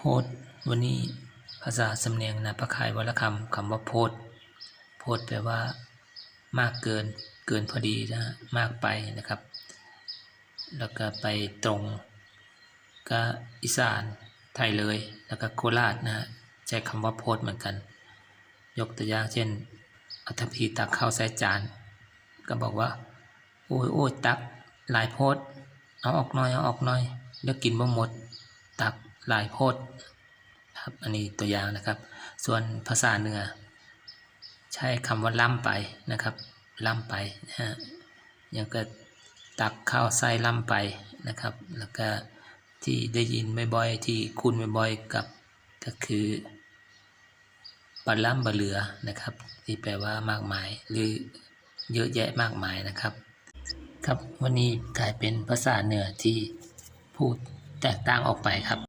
โพดวันนี้ภาษาสำเนียงนาประคายวรคำคำว่าโพดโพดแปลว่า มากเกินเกินพอดีนะมากไปนะครับ แล้วก็ไปตรงก็อีสานไทยเลยแล้วก็โคราชนะฮะใช้คำว่าโพดเหมือนกัน ยกตัวอย่างเช่น อัฐพีตักข้าวใส่จาน ก็บอกว่า โอ้ยโอ้ยตักหลายโพดเอาออกหน่อยเอาออกหน่อยเดี๋ยวกินบ่หมด ตัก ลายโพดครับอันนี้ตัวอย่างนะครับ ส่วนภาษาเหนือ ใช้คำว่าล่ำไปนะครับล่ำไปนะฮะยังก็ตักข้าวใส่ล่ำไปนะครับ แล้วก็ที่ได้ยินบ่อยๆที่คุ้นบ่อยๆกับก็คือปลาล่ำบะเหลือนะครับ ที่แปลว่ามากมายหรือเยอะแยะมากมายนะครับ ครับวันนี้กลายเป็นภาษาเหนือที่พูดแตกต่างออกไปครับ